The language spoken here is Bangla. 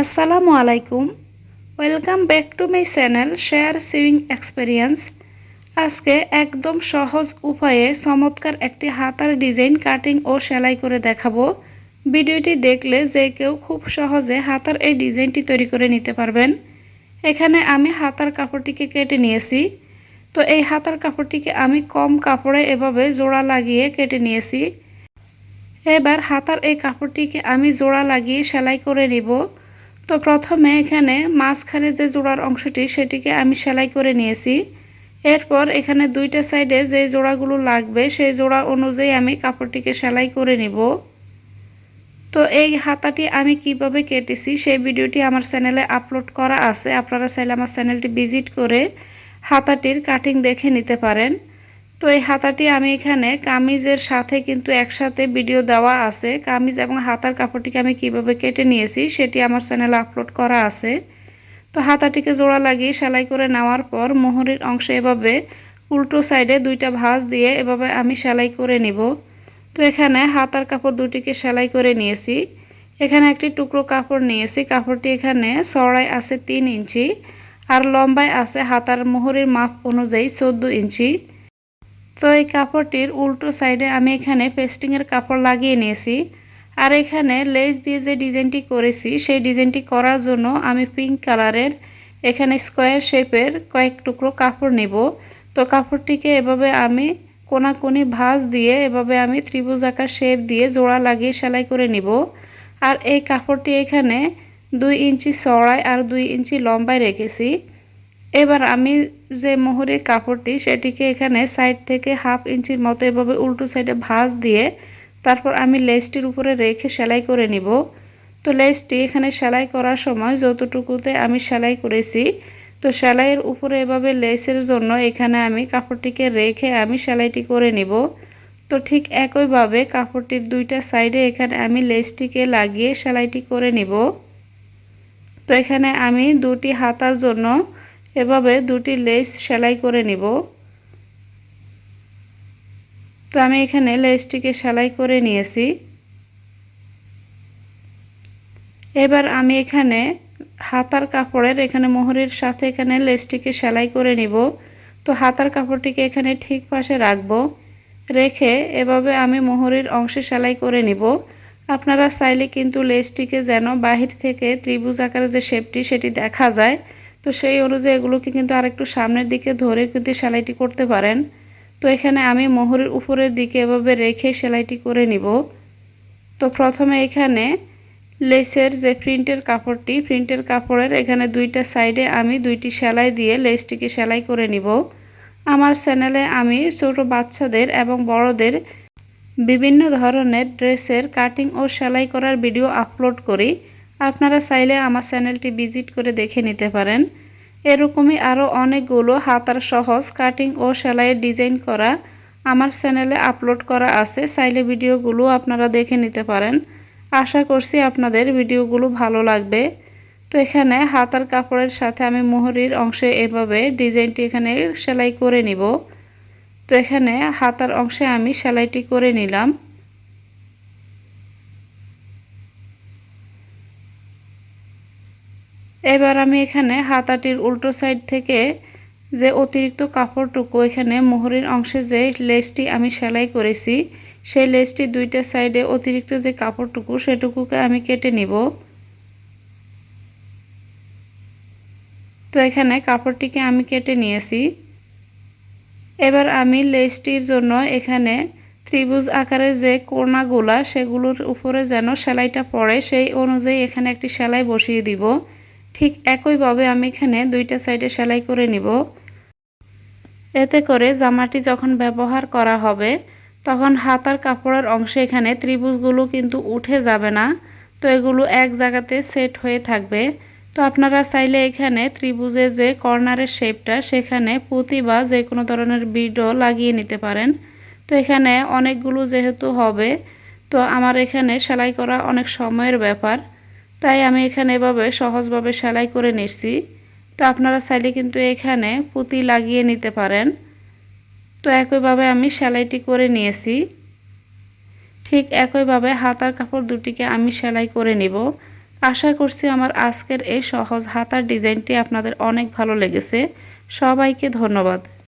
আসসালামু আলাইকুম। Welcome back to my channel share swing experience আজকে একদম সহজ উপায়ে চমৎকার একটি হাতার ডিজাইন কাটিং ও সেলাই করে দেখাবো। ভিডিওটি দেখলে যে কেউ খুব সহজে হাতার এই ডিজাইনটি তৈরি করে নিতে পারবেন। এখানে আমি হাতার কাপড়টিকে কেটে নিয়েছি। তো এই হাতার কাপড়টিকে আমি কম কাপড়ে এভাবে জোড়া লাগিয়ে কেটে নিয়েছি। এবার হাতার এই কাপড়টিকে আমি জোড়া লাগিয়ে সেলাই করে নিব। তো প্রথমে এখানে মাঝখানে যে জোড়ার অংশটি সেটিকে আমি সেলাই করে নিয়েছি। এরপর এখানে দুইটা সাইডে যে জোড়াগুলো লাগবে, সেই জোড়া অনুযায়ী আমি কাপড়টিকে সেলাই করে নিব। তো এই হাতাটি আমি কীভাবে কেটেছি সেই ভিডিওটি আমার চ্যানেলে আপলোড করা আছে। আপনারা চাইলে আমার চ্যানেলটি ভিজিট করে হাতাটির কাটিং দেখে নিতে পারেন। তো এই হাতাটি আমি এখানে কামিজের সাথে কিন্তু একসাথে ভিডিও দেওয়া আছে। কামিজ এবং হাতার কাপড়টিকে আমি কীভাবে কেটে নিয়েছি সেটি আমার চ্যানেলে আপলোড করা আছে। তো হাতাটিকে জোড়া লাগিয়ে সেলাই করে নেওয়ার পর মোহরের অংশে এভাবে উল্টো সাইডে দুইটা ভাঁজ দিয়ে এভাবে আমি সেলাই করে নিব। তো এখানে হাতার কাপড় দুটিকে সেলাই করে নিয়েছি। এখানে একটি টুকরো কাপড় নিয়েছি। কাপড়টি এখানে চড়াই আছে তিন ইঞ্চি আর লম্বায় আছে হাতার মোহরের মাপ অনুযায়ী চোদ্দ ইঞ্চি। তো এই কাপড়টির উল্টো সাইডে আমি এখানে পেস্টিংয়ের কাপড় লাগিয়ে নিয়েছি। আর এখানে লেস দিয়ে যে ডিজাইনটি করেছি, সেই ডিজাইনটি করার জন্য আমি পিঙ্ক কালারের এখানে স্কোয়ার শেপের কয়েক টুকরো কাপড় নেব। তো কাপড়টিকে এভাবে আমি কোনাকুনি ভাঁজ দিয়ে এভাবে আমি ত্রিভুজ আকার শেপ দিয়ে জোড়া লাগিয়ে সেলাই করে নিব। আর এই কাপড়টি এখানে দুই ইঞ্চি চড়ায় আর দুই ইঞ্চি লম্বায় রেখেছি। এবার আমি যে মোহরের কাপড়টি সেটিকে এখানে সাইড থেকে হাফ ইঞ্চির মতো এভাবে উল্টো সাইডে ভাঁজ দিয়ে তারপর আমি লেসটির উপরে রেখে সেলাই করে নিব। তো লেসটি এখানে সেলাই করার সময় যতটুকুতে আমি সেলাই করেছি, তো সেলাইয়ের উপরে এভাবে লেসের জন্য এখানে আমি কাপড়টিকে রেখে আমি সেলাইটি করে নিব। তো ঠিক একইভাবে কাপড়টির দুইটা সাইডে এখানে আমি লেসটিকে লাগিয়ে সেলাইটি করে নিব। তো এখানে আমি দুটি হাতার জন্য এভাবে দুটি লেস সেলাই করে নিব। তো আমি এখানে লেসটিকে সেলাই করে নিয়েছি। এবার আমি এখানে হাতার কাপড়ের, এখানে মোহরের সাথে এখানে লেসটিকে সেলাই করে নিব। তো হাতার কাপড়টিকে এখানে ঠিক পাশে রাখব। রেখে এভাবে আমি মোহরের অংশে সেলাই করে নিব। আপনারা চাইলে কিন্তু লেসটিকে যেন বাহির থেকে ত্রিভুজ আকারের যে শেপটি সেটি দেখা যায়। তো সেই অনুযায়ী এগুলোকে কিন্তু আরেকটু সামনের দিকে ধরে কিন্তু সেলাইটি করতে পারেন। তো এখানে আমি মোহরের উপরের দিকে এভাবে রেখে সেলাইটি করে নিব। তো প্রথমে এখানে লেসের যে প্রিন্টের কাপড়টি, প্রিন্টের কাপড়ের এখানে দুইটা সাইডে আমি দুইটি সেলাই দিয়ে লেসটিকে সেলাই করে নিব। আমার চ্যানেলে আমি ছোট বাচ্চাদের এবং বড়দের বিভিন্ন ধরনের ড্রেসের কাটিং ও সেলাই করার ভিডিও আপলোড করি। আপনারা চাইলে আমার চ্যানেলটি ভিজিট করে দেখে নিতে পারেন। এরকমই আরও অনেকগুলো হাতার সহজ কাটিং ও সেলাইয়ের ডিজাইন করা আমার চ্যানেলে আপলোড করা আছে। চাইলে ভিডিওগুলো আপনারা দেখে নিতে পারেন। আশা করছি আপনাদের ভিডিওগুলো ভালো লাগবে। তো এখানে হাতার কাপড়ের সাথে আমি মোহরির অংশে এভাবে ডিজাইনটি এখানে সেলাই করে নিব। তো এখানে হাতার অংশে আমি সেলাইটি করে নিলাম। এবার আমি এখানে হাতাটির উল্টো সাইড থেকে যে অতিরিক্ত কাপড়টুকু এখানে মোহরের অংশে যে লেসটি আমি সেলাই করেছি, সেই লেসটি দুইটা সাইডে অতিরিক্ত যে কাপড়টুকু সেটুকুকে আমি কেটে নিব। তো এখানে কাপড়টিকে আমি কেটে নিয়েছি। এবার আমি লেসটির জন্য এখানে ত্রিভুজ আকারে যে কোনাগুলা সেগুলোর উপরে যেন সেলাইটা পড়ে, সেই অনুযায়ী এখানে একটি সেলাই বসিয়ে দিব। ঠিক একইভাবে আমি এখানে দুইটা সাইডে সেলাই করে নিব। এতে করে জামাটি যখন ব্যবহার করা হবে, তখন হাতার কাপড়ের অংশে এখানে ত্রিভুজগুলো কিন্তু উঠে যাবে না। তো এগুলো এক জায়গাতে সেট হয়ে থাকবে। তো আপনারা চাইলে এখানে ত্রিভুজের যে কর্নারের শেপটা, সেখানে পুঁতি বা যে কোনো ধরনের বিডও লাগিয়ে নিতে পারেন। তো এখানে অনেকগুলো যেহেতু হবে, তো আমার এখানে সেলাই করা অনেক সময়ের ব্যাপার। তাই আমি এখানে এভাবে সহজভাবে সেলাই করে নিচ্ছি তো আপনারা চাইলে কিন্তু এখানে পুঁতি লাগিয়ে নিতে পারেন। তো একইভাবে আমি সেলাইটি করে নিয়েছি। ঠিক একইভাবে হাতার কাপড় দুটিকে আমি সেলাই করে নিব। আশা করছি আমার আজকের এই সহজ হাতার ডিজাইনটি আপনাদের অনেক ভালো লেগেছে। সবাইকে ধন্যবাদ।